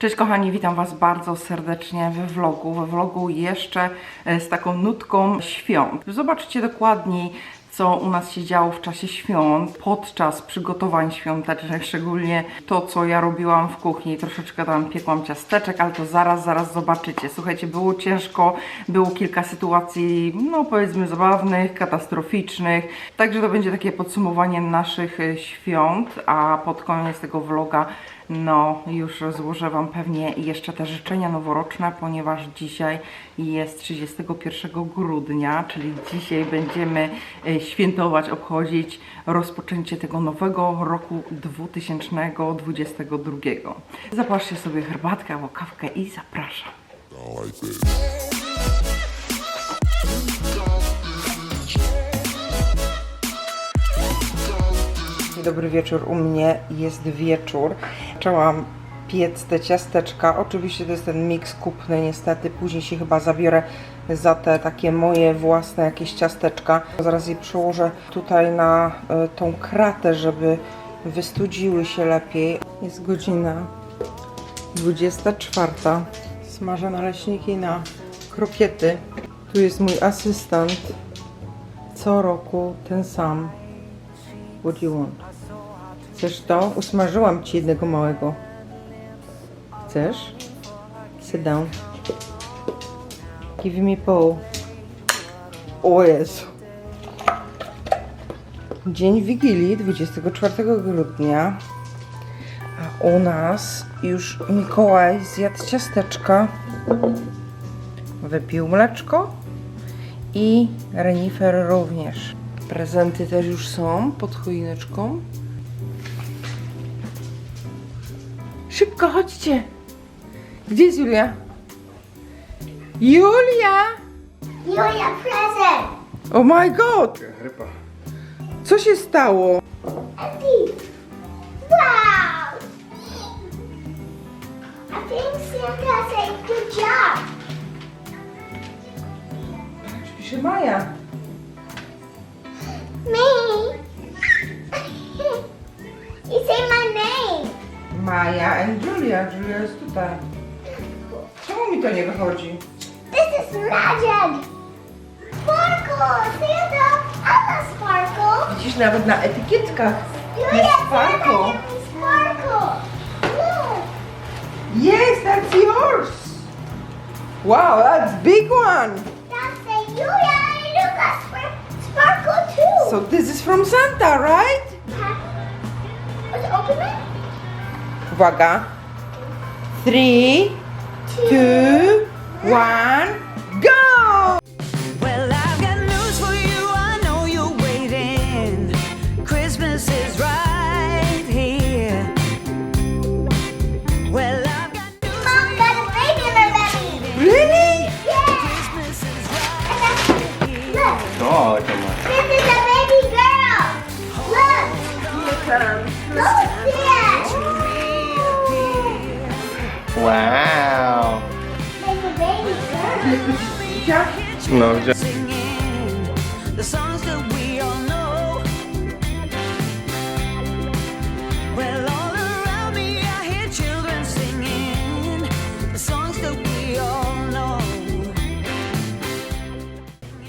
Cześć kochani, witam Was bardzo serdecznie we vlogu. We vlogu jeszcze e, z taką nutką świąt. Zobaczcie dokładniej, co u nas się działo w czasie świąt, podczas przygotowań świątecznych, szczególnie to, co ja robiłam w kuchni. Troszeczkę tam piekłam ciasteczek, ale to zaraz, zaraz zobaczycie. Słuchajcie, było ciężko, było kilka sytuacji, no powiedzmy zabawnych, katastroficznych. Także to będzie takie podsumowanie naszych e, świąt, a pod koniec tego vloga no, już złożę Wam pewnie jeszcze te życzenia noworoczne, ponieważ dzisiaj jest 31 grudnia, czyli dzisiaj będziemy e, świętować, obchodzić rozpoczęcie tego nowego roku 2022. Zapaszcie sobie herbatkę albo kawkę i zapraszam. Dobry wieczór, u mnie jest wieczór. Zaczęłam piec te ciasteczka. Oczywiście to jest ten miks kupny, niestety. Później się chyba zabiorę za te takie moje własne jakieś ciasteczka. Zaraz je przełożę tutaj na y, tą kratę, żeby wystudziły się lepiej. Jest godzina 24. Smażę naleśniki na krokiety. Tu jest mój asystent. Co roku ten sam. What do you want? Chcesz to? Usmażyłam ci jednego małego. Chcesz? Sit down. Give me pół. O Jezu. Dzień Wigilii, 24 grudnia. A u nas już Mikołaj zjadł ciasteczka. Wypił mleczko. I renifer również. Prezenty też już są pod choineczką. Szybko, chodźcie. Gdzie jest Julia? Julia! Julia present! Oh my god! Co się stało? Eddie! Wow! I think Santa said good job. Pisze Maja. Me! you say my name. Maja and Julia. Julia jest tutaj. Czemu mi to nie wychodzi? This is magic! Sparkle! Santa! I love sparkle! Widzisz nawet na etykietkach. Julia, Jest Santa sparkle. sparkle! Look! Yes, that's yours. Wow, that's big one. Now say Julia and got sparkle too! So this is from Santa, right? Three, two, one, Wow. No, gdzie?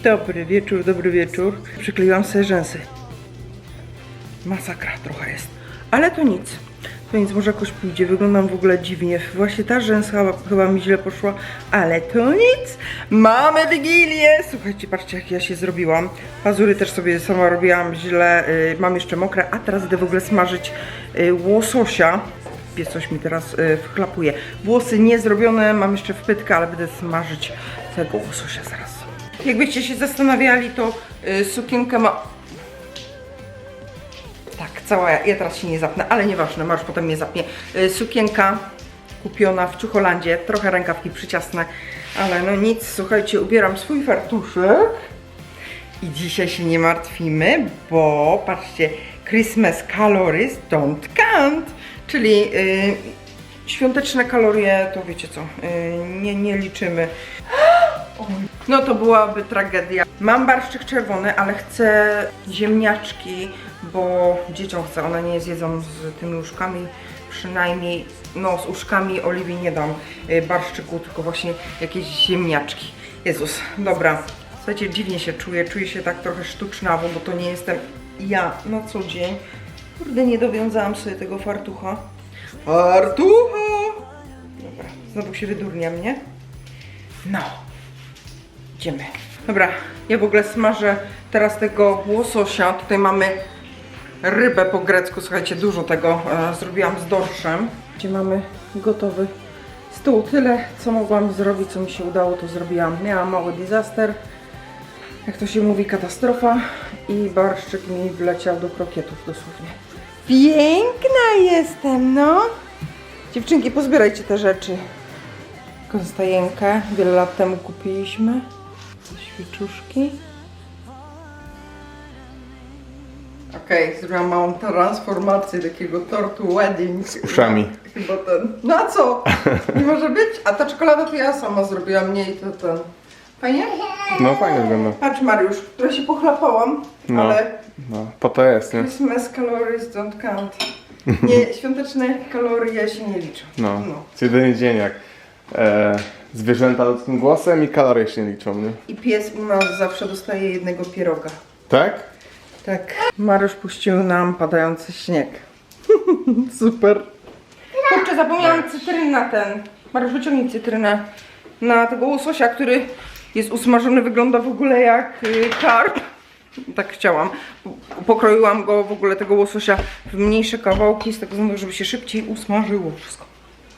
Dobry wieczór, dobry wieczór. Przykleiłam sobie rzęsy. Masakra trochę jest. Ale to nic. Nic, może jakoś pójdzie. Wyglądam w ogóle dziwnie. Właśnie ta rzęsa chyba, chyba mi źle poszła. Ale to nic. Mamy Wigilię. Słuchajcie, patrzcie jak ja się zrobiłam. Pazury też sobie sama robiłam źle. Y, mam jeszcze mokre. A teraz idę w ogóle smażyć y, łososia. Pies coś mi teraz y, wchlapuje. Włosy nie zrobione, mam jeszcze wpytkę, ale będę smażyć tego łososia zaraz. Jakbyście się zastanawiali, to y, sukienkę ma... Cała, ja teraz się nie zapnę, ale nieważne, Marsz potem mnie zapnie. Y, sukienka kupiona w Ciucholandzie, trochę rękawki przyciasne, ale no nic, słuchajcie, ubieram swój fartuszek i dzisiaj się nie martwimy, bo patrzcie, Christmas calories don't count, czyli y, świąteczne kalorie, to wiecie co, y, nie, nie liczymy. No to byłaby tragedia. Mam barszczyk czerwony, ale chcę ziemniaczki, bo dzieciom chcę, one nie zjedzą z tymi łóżkami przynajmniej, no z uszkami oliwii nie dam y, barszczyku, tylko właśnie jakieś ziemniaczki. Jezus, dobra. Słuchajcie, dziwnie się czuję, czuję się tak trochę sztucznawo, bo to nie jestem ja na co dzień. Kurde, nie dowiązałam sobie tego fartucha. Fartucha! Dobra, znowu się wydurniam, nie? No. Idziemy. Dobra, ja w ogóle smażę teraz tego łososia. Tutaj mamy rybę po grecku. Słuchajcie, dużo tego e, zrobiłam z dorszem. Gdzie mamy gotowy stół. Tyle, co mogłam zrobić, co mi się udało, to zrobiłam. Miałam mały disaster. Jak to się mówi, katastrofa. I barszczyk mi wleciał do krokietów dosłownie. Piękna jestem, no! Dziewczynki, pozbierajcie te rzeczy. Konstajenkę wiele lat temu kupiliśmy. Świeczuszki. Okej, zrobiłam małą transformację takiego tortu wedding. Z uszami. Chyba ten. No a co? Nie może być? A ta czekolada to ja sama zrobiłam, nie i to ten. Fajnie? No fajnie wygląda. Patrz Mariusz, trochę się pochlapałam, No. ale No, po to jest, nie? Christmas calories don't count. Nie, świąteczne kalorie się nie liczą. No. no. To jedyny dzień jak e, zwierzęta ludzkim głosem i kalorie się nie liczą, nie? I pies u nas zawsze dostaje jednego pieroga. Tak? Tak. Mariusz puścił nam padający śnieg. Super. Kurczę, zapomniałam cytryn na ten. Mariusz, wyciągnij cytrynę. Na tego łososia, który jest usmażony, wygląda w ogóle jak y, karp. Tak chciałam. Pokroiłam go w ogóle tego łososia w mniejsze kawałki z tego względu, żeby się szybciej usmażyło wszystko.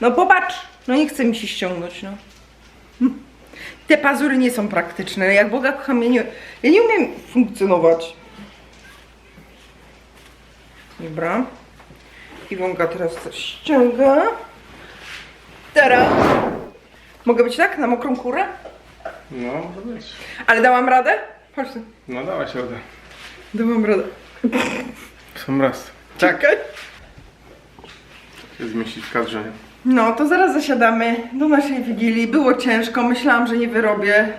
No popatrz! No nie chce mi się ściągnąć, no. Te pazury nie są praktyczne. Jak Boga kocham, ja nie, ja nie umiem funkcjonować. Dobra. Iwonka teraz coś ściąga. Teraz. Mogę być tak? Na mokrą kurę? No, może być. Ale dałam radę? Chodź tu. No się uda. Dałam radę. Sam raz. Czekaj. Się zmieścić w kadrze? No, to zaraz zasiadamy do naszej wigilii. Było ciężko, myślałam, że nie wyrobię.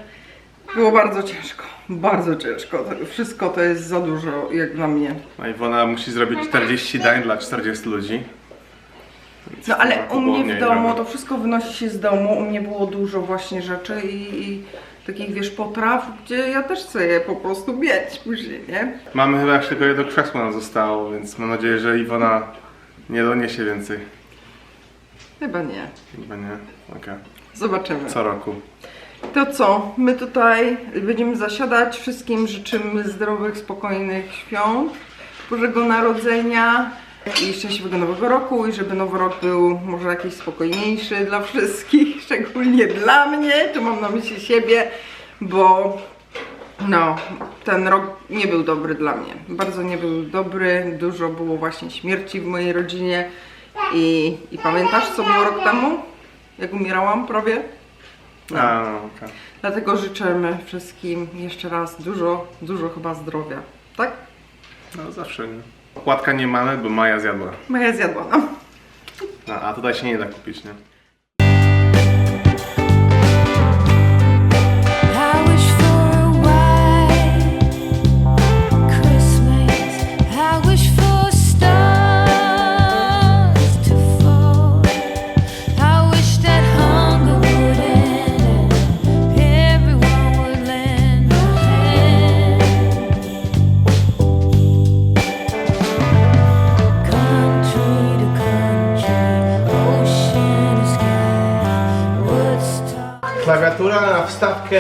Było bardzo ciężko. Bardzo ciężko. To wszystko to jest za dużo, jak dla mnie. A Iwona musi zrobić 40 dań dla 40 ludzi. Więc No ale chyba u mnie w domu to wszystko wynosi się z domu. U mnie było dużo właśnie rzeczy i, i takich wiesz potraw, gdzie ja też chcę je po prostu mieć później, nie? Mamy chyba jeszcze tylko jedno krzesło nam zostało, więc mam nadzieję, że Iwona nie doniesie więcej. Chyba nie. Chyba nie. Okej. Zobaczymy. Co roku. To co? My tutaj będziemy zasiadać. Wszystkim życzymy zdrowych, spokojnych świąt, Bożego Narodzenia i szczęśliwego Nowego Roku i żeby Nowy Rok był może jakiś spokojniejszy dla wszystkich, szczególnie dla mnie, tu mam na myśli siebie, bo no, ten rok nie był dobry dla mnie. Bardzo nie był dobry, dużo było właśnie śmierci w mojej rodzinie i, i pamiętasz co było rok temu? Jak umierałam prawie? No. A, no, okej. Dlatego życzymy wszystkim jeszcze raz dużo, dużo chyba zdrowia. Tak? No zawsze nie. Płatka nie mamy, bo Maja zjadła. Maja zjadła nam. No, a tutaj się nie da kupić, nie?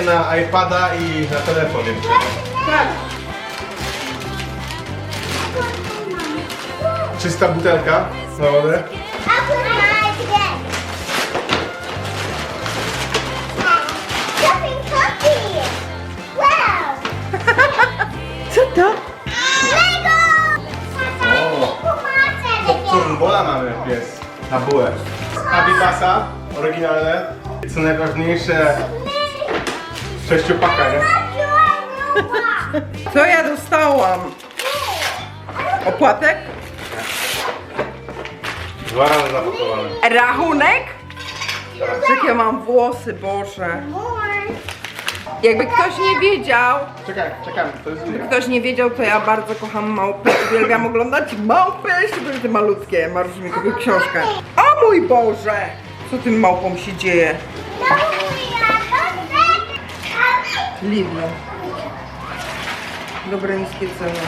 Na iPada i na telefon jeszcze. Tak. Czysta butelka na wodę. Co to? Turbola mamy pies. Na bułę. Abibasa, oryginalne. Co najważniejsze, sześciopaka, nie? Co ja dostałam? Opłatek? Dwa razy zapakowane. Rachunek? Jakie mam włosy, Boże. Jakby ktoś nie wiedział, Czekaj, czekamy, to jest Julia. ktoś nie wiedział, to ja bardzo kocham małpy. Uwielbiam oglądać małpy, szczególnie te malutkie. Marusz mi kupił książkę. O mój Boże! Co tym małpom się dzieje? No, Julia, come back. Lidl. Dobre niskie ceny.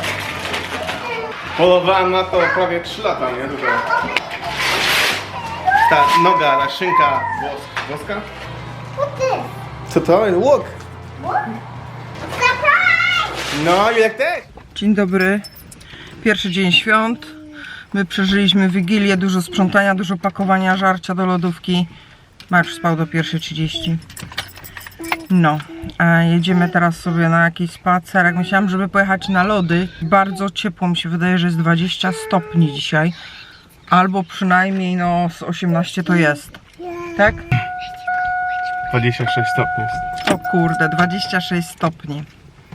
Polowałem na to prawie 3 lata, nie? Tutaj. Ta noga, ta szynka włos- włoska? This? Co to? Łuk! Surprise! No, Julek też! Dzień dobry. Pierwszy dzień świąt. My przeżyliśmy Wigilię, dużo sprzątania, dużo pakowania, żarcia do lodówki. Marsz spał do 1.30. No, a jedziemy teraz sobie na jakiś spacerek. Myślałam, żeby pojechać na lody. Bardzo ciepło mi się wydaje, że jest 20 stopni dzisiaj. Albo przynajmniej no z 18 to jest. Tak? 26 stopni jest. O kurde, 26 stopni.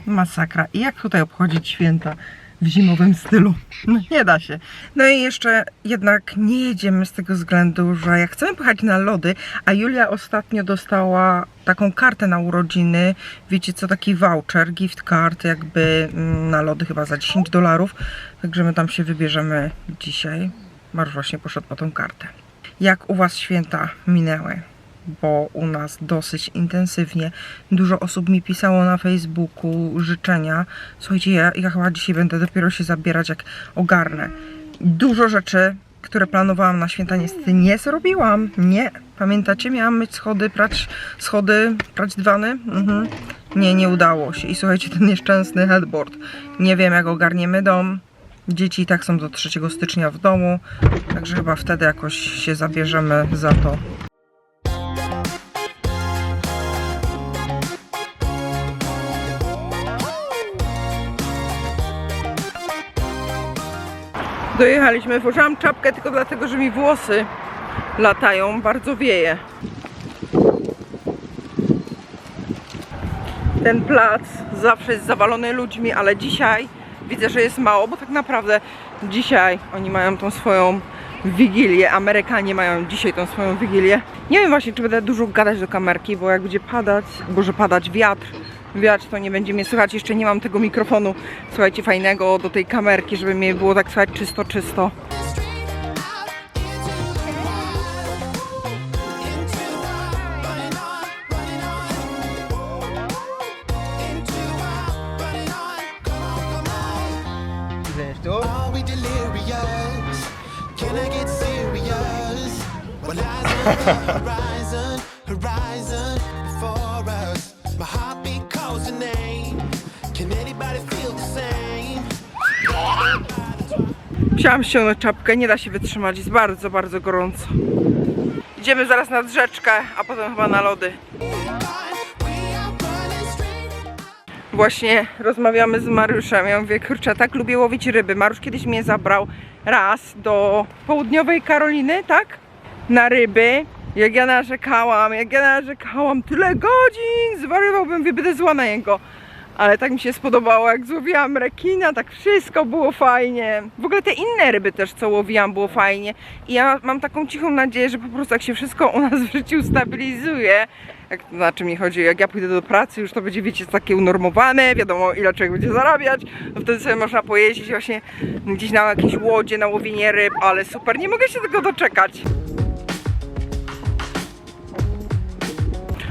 Masakra. I jak tutaj obchodzić święta w zimowym stylu? No nie da się. No i jeszcze jednak nie jedziemy z tego względu, że jak chcemy pojechać na lody, a Julia ostatnio dostała taką kartę na urodziny, wiecie co, taki voucher, gift card jakby mm, na lody chyba za 10 dolarów, także my tam się wybierzemy dzisiaj. Marsz właśnie poszedł po tą kartę. Jak u Was święta minęły? Bo u nas dosyć intensywnie. Dużo osób mi pisało na Facebooku życzenia. Słuchajcie, ja, ja chyba dzisiaj będę dopiero się zabierać, jak ogarnę. Dużo rzeczy, które planowałam na święta, niestety nie zrobiłam. Nie. Pamiętacie, miałam myć schody, prać schody, prać dywany? Mhm. Nie, nie udało się. I słuchajcie, ten nieszczęsny headboard. Nie wiem, jak ogarniemy dom. Dzieci i tak są do 3 stycznia w domu, także chyba wtedy jakoś się zabierzemy za to. Dojechaliśmy, włożyłam czapkę tylko dlatego, że mi włosy latają, bardzo wieje. Ten plac zawsze jest zawalony ludźmi, ale dzisiaj widzę, że jest mało, bo tak naprawdę dzisiaj oni mają tą swoją wigilię. Amerykanie mają dzisiaj tą swoją wigilię. Nie wiem właśnie, czy będę dużo gadać do kamerki, bo jak będzie padać, może padać wiatr, wiatr, to nie będzie mnie słychać. Jeszcze nie mam tego mikrofonu, słuchajcie, fajnego do tej kamerki, żeby mnie było tak słychać czysto, czysto. Are we Musiałam ściągnąć czapkę, nie da się wytrzymać, jest bardzo, bardzo gorąco. Idziemy zaraz nad rzeczkę, a potem chyba na lody. Właśnie rozmawiamy z Mariuszem. Ja mówię, kurczę, tak lubię łowić ryby. Mariusz kiedyś mnie zabrał raz do południowej Karoliny, tak? Na ryby. Jak ja narzekałam, jak ja narzekałam, tyle godzin, zwariowałbym, mówię, będę zła na niego. Ale tak mi się spodobało, jak złowiłam rekina, tak wszystko było fajnie. W ogóle te inne ryby też, co łowiłam, było fajnie. I ja mam taką cichą nadzieję, że po prostu jak się wszystko u nas w życiu stabilizuje, jak to znaczy mi chodzi, jak ja pójdę do pracy, już to będzie, wiecie, takie unormowane, wiadomo ile człowiek będzie zarabiać, no wtedy sobie można pojeździć właśnie gdzieś na jakieś łodzie, na łowienie ryb, ale super, nie mogę się tego doczekać.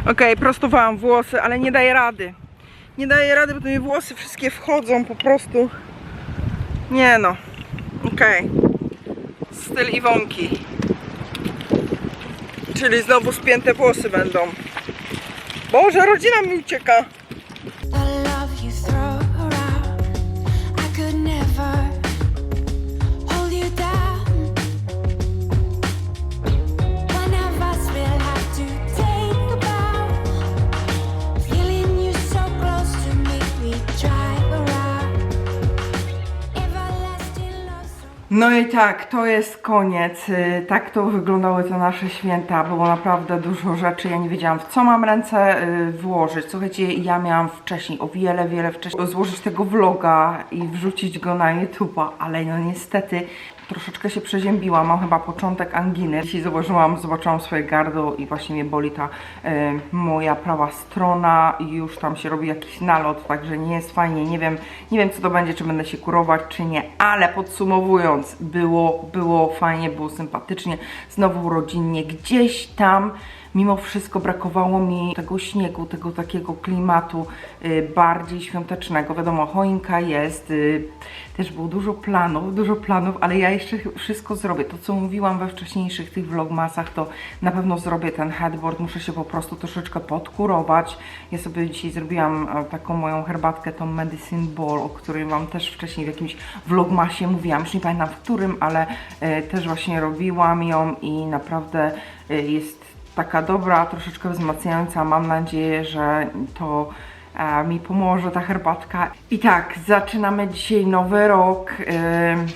Okej, prostowałam włosy, ale nie daję rady. Nie daję rady, bo to mi włosy wszystkie wchodzą po prostu. Nie no. Okej. Styl Iwonki. Czyli znowu spięte włosy będą. Boże, rodzina mi ucieka. No i tak, to jest koniec. Y, Tak to wyglądały te nasze święta. Było naprawdę dużo rzeczy. Ja nie wiedziałam, w co mam ręce y, włożyć. Słuchajcie, ja miałam wcześniej, o wiele, wiele wcześniej, złożyć tego vloga i wrzucić go na YouTube'a, ale no niestety troszeczkę się przeziębiłam, mam chyba początek anginy. Dzisiaj zobaczyłam, zobaczyłam swoje gardło i właśnie mnie boli ta e, moja prawa strona. I już tam się robi jakiś nalot, także nie jest fajnie, nie wiem, nie wiem co to będzie, czy będę się kurować, czy nie, ale podsumowując, było, było fajnie, było sympatycznie, znowu rodzinnie, gdzieś tam mimo wszystko brakowało mi tego śniegu, tego takiego klimatu y, bardziej świątecznego. Wiadomo, choinka jest, y, też było dużo planów, dużo planów, ale ja jeszcze wszystko zrobię. To, co mówiłam we wcześniejszych tych vlogmasach, to na pewno zrobię ten headboard. Muszę się po prostu troszeczkę podkurować. Ja sobie dzisiaj zrobiłam e, taką moją herbatkę, tą Medicine Ball, o której Wam też wcześniej w jakimś vlogmasie mówiłam. Już nie pamiętam w którym, ale e, też właśnie robiłam ją i naprawdę e, jest taka dobra, troszeczkę wzmacniająca. Mam nadzieję, że to e, mi pomoże ta herbatka. I tak, zaczynamy dzisiaj nowy rok. Ym,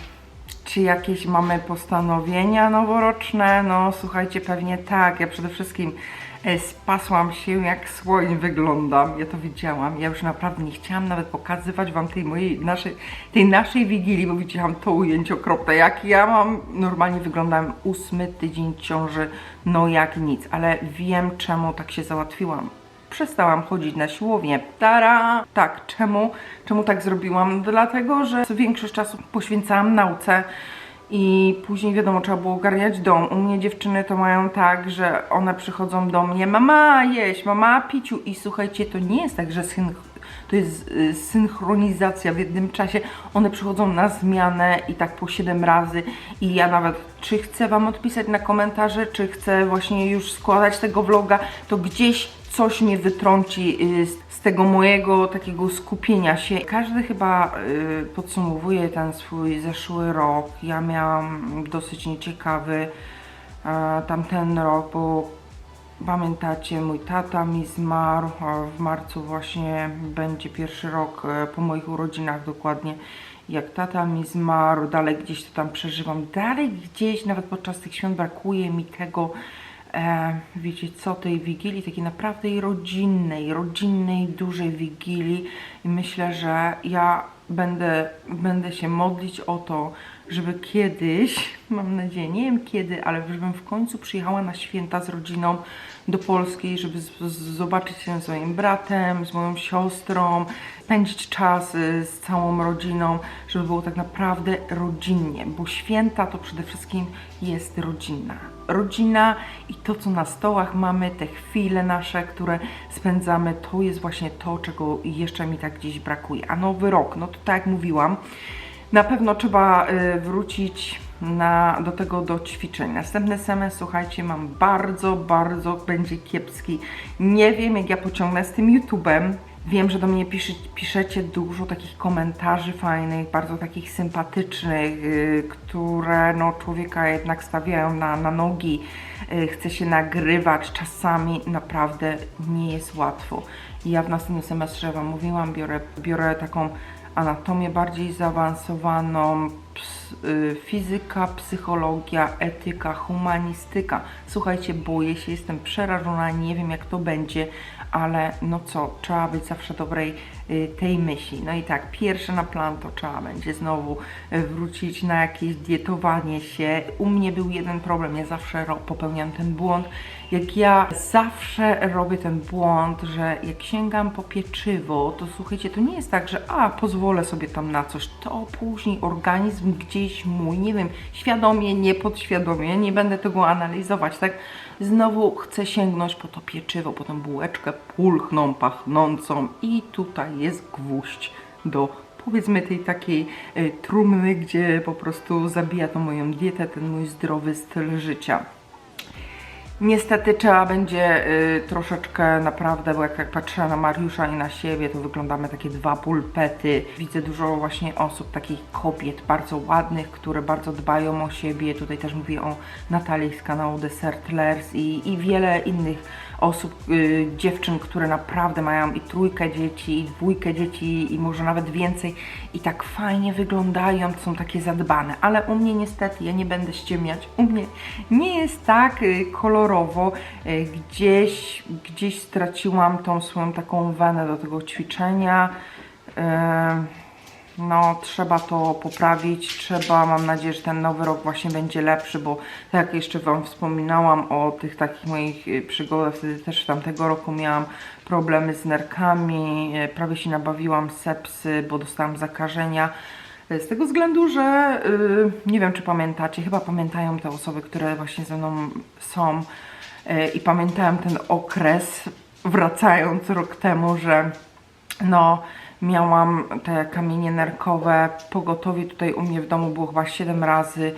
czy jakieś mamy postanowienia noworoczne? No słuchajcie, pewnie tak. Ja przede wszystkim e, spasłam się, jak słoń wyglądam. Ja to widziałam. Ja już naprawdę nie chciałam nawet pokazywać Wam tej mojej, naszej, tej naszej wigilii, bo widziałam to ujęcie okropne. Jak ja mam, normalnie wyglądam ósmy tydzień ciąży, no jak nic. Ale wiem, czemu tak się załatwiłam przestałam chodzić na siłownię. Tara! Tak, czemu? Czemu tak zrobiłam? Dlatego, że większość czasu poświęcałam nauce i później wiadomo, trzeba było ogarniać dom. U mnie dziewczyny to mają tak, że one przychodzą do mnie, mama jeść, mama piciu i słuchajcie, to nie jest tak, że to jest y, synchronizacja w jednym czasie. One przychodzą na zmianę i tak po 7 razy i ja nawet czy chcę Wam odpisać na komentarze, czy chcę właśnie już składać tego vloga, to gdzieś coś mnie wytrąci y, z tego mojego takiego skupienia się. Każdy chyba y, podsumowuje ten swój zeszły rok. Ja miałam dosyć nieciekawy e, tamten rok, bo Pamiętacie, mój tata mi zmarł, w marcu właśnie będzie pierwszy rok e, po moich urodzinach dokładnie. Jak tata mi zmarł, dalej gdzieś to tam przeżywam, dalej gdzieś, nawet podczas tych świąt brakuje mi tego, wiecie co, tej wigilii, takiej naprawdę rodzinnej, rodzinnej, dużej wigilii. I myślę, że ja będę, będę się modlić o to, żeby kiedyś, mam nadzieję, nie wiem kiedy, ale żebym w końcu przyjechała na święta z rodziną do Polski, żeby zobaczyć się z moim bratem, z moją siostrą, spędzić czas y, z całą rodziną, żeby było tak naprawdę rodzinnie, bo święta to przede wszystkim jest rodzina. Rodzina i to, co na stołach mamy, te chwile nasze, które spędzamy, to jest właśnie to, czego jeszcze mi tak gdzieś brakuje. A nowy rok, no to tak jak mówiłam, na pewno trzeba y, wrócić na, do tego do ćwiczeń. Następny semestr, słuchajcie, mam bardzo, bardzo będzie kiepski. Nie wiem, jak ja pociągnę z tym YouTube'em. Wiem, że do mnie pisze, piszecie dużo takich komentarzy fajnych, bardzo takich sympatycznych, y, które no, człowieka jednak stawiają na, na nogi. Y, chce się nagrywać, czasami naprawdę nie jest łatwo. Ja w następnym semestrze Wam mówiłam, biorę, biorę taką anatomię bardziej zaawansowaną, ps, y, fizyka, psychologia, etyka, humanistyka. Słuchajcie, boję się, jestem przerażona, nie wiem jak to będzie, ale no co, trzeba być zawsze dobrej y, tej myśli. No i tak, pierwsze na plan to trzeba będzie znowu y, wrócić na jakieś dietowanie się. U mnie był jeden problem, ja zawsze popełniam ten błąd, jak ja zawsze robię ten błąd, że jak sięgam po pieczywo, to słuchajcie, to nie jest tak, że a, pozwolę sobie tam na coś, to później organizm gdzieś mój, nie wiem, świadomie, nie podświadomie, nie będę tego analizować, tak? Znowu chcę sięgnąć po to pieczywo, po tę bułeczkę pulchną, pachnącą i tutaj jest gwóźdź do powiedzmy tej takiej y, trumny, gdzie po prostu zabija to moją dietę, ten mój zdrowy styl życia. Niestety trzeba będzie y, troszeczkę naprawdę, bo jak, patrzę na Mariusza i na siebie, to wyglądamy takie dwa pulpety. Widzę dużo właśnie osób, takich kobiet bardzo ładnych, które bardzo dbają o siebie. Tutaj też mówię o Natalii z kanału Desertlers i, i wiele innych osób, y, dziewczyn, które naprawdę mają i trójkę dzieci, i dwójkę dzieci, i może nawet więcej i tak fajnie wyglądają, są takie zadbane, ale u mnie niestety, ja nie będę ściemniać, u mnie nie jest tak y, kolorowo, y, gdzieś, gdzieś straciłam tą swoją taką wenę do tego ćwiczenia, y, no trzeba to poprawić, trzeba, mam nadzieję, że ten nowy rok właśnie będzie lepszy, bo tak jak jeszcze Wam wspominałam o tych takich moich y, przygodach, wtedy też tamtego roku miałam problemy z nerkami, prawie się nabawiłam sepsy, bo dostałam zakażenia. Y, Z tego względu, że y, nie wiem, czy pamiętacie, chyba pamiętają te osoby, które właśnie ze mną są y, i pamiętałem ten okres, wracając rok temu, że no, miałam te kamienie nerkowe. Pogotowie tutaj u mnie w domu było chyba 7 razy.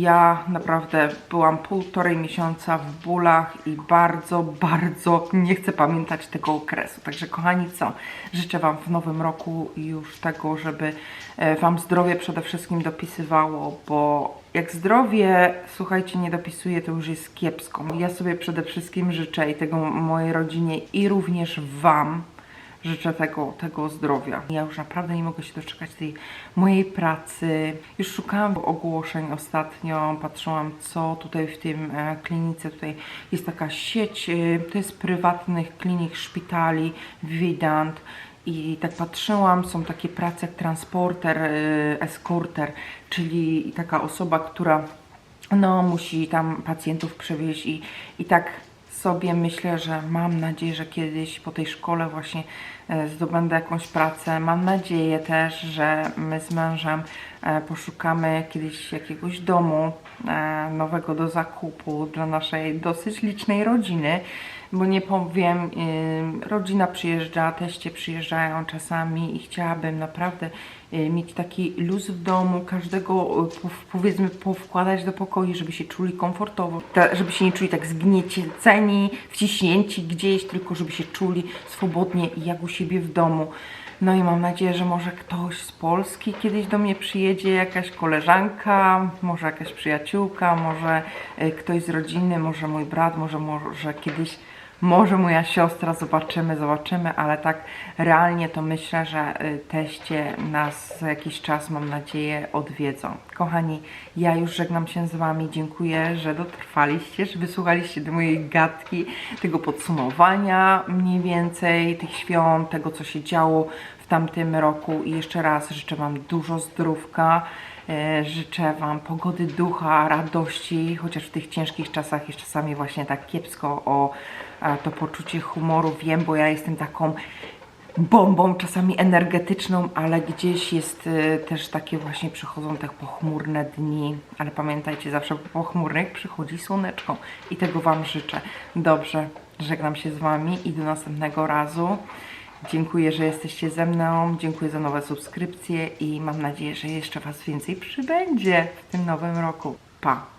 Ja naprawdę byłam półtorej miesiąca w bólach i bardzo, bardzo nie chcę pamiętać tego okresu. Także kochani, co? Życzę Wam w nowym roku już tego, żeby e, Wam zdrowie przede wszystkim dopisywało, bo jak zdrowie, słuchajcie, nie dopisuje, to już jest kiepsko. Ja sobie przede wszystkim życzę i tego mojej rodzinie i również Wam, życzę tego, tego zdrowia. Ja już naprawdę nie mogę się doczekać tej mojej pracy. Już szukałam ogłoszeń ostatnio, patrzyłam co tutaj w tym e, klinice, tutaj jest taka sieć, e, to jest prywatnych klinik, szpitali, Widant. I tak patrzyłam, są takie prace jak transporter, e, eskorter, czyli taka osoba, która no, musi tam pacjentów przewieźć i, i tak sobie myślę, że mam nadzieję, że kiedyś po tej szkole właśnie e, zdobędę jakąś pracę. Mam nadzieję też, że my z mężem e, poszukamy kiedyś jakiegoś domu e, nowego do zakupu dla naszej dosyć licznej rodziny, bo nie powiem, y, rodzina przyjeżdża, teście przyjeżdżają czasami i chciałabym naprawdę y, mieć taki luz w domu, każdego y, po- powiedzmy powkładać do pokoju, żeby się czuli komfortowo, żeby się nie czuli tak zgnieceni, wciśnięci gdzieś, tylko żeby się czuli swobodnie jak u siebie w domu. No i mam nadzieję, że może ktoś z Polski kiedyś do mnie przyjedzie, jakaś koleżanka, może jakaś przyjaciółka, może ktoś z rodziny, może mój brat, może, może kiedyś może moja siostra, zobaczymy, zobaczymy, ale tak realnie to myślę, że y, teście nas za jakiś czas, mam nadzieję, odwiedzą. Kochani, ja już żegnam się z Wami. Dziękuję, że dotrwaliście, że wysłuchaliście do mojej gadki, tego podsumowania mniej więcej tych świąt, tego co się działo w tamtym roku i jeszcze raz życzę Wam dużo zdrówka. E, Życzę Wam pogody ducha, radości, chociaż w tych ciężkich czasach jest czasami właśnie tak kiepsko o to poczucie humoru. Wiem, bo ja jestem taką bombą, czasami energetyczną, ale gdzieś jest e, też takie właśnie przychodzą te pochmurne dni. Ale pamiętajcie, zawsze po pochmurnych przychodzi słoneczko i tego Wam życzę. Dobrze, żegnam się z Wami i do następnego razu. Dziękuję, że jesteście ze mną. Dziękuję za nowe subskrypcje i mam nadzieję, że jeszcze Was więcej przybędzie w tym nowym roku. Pa!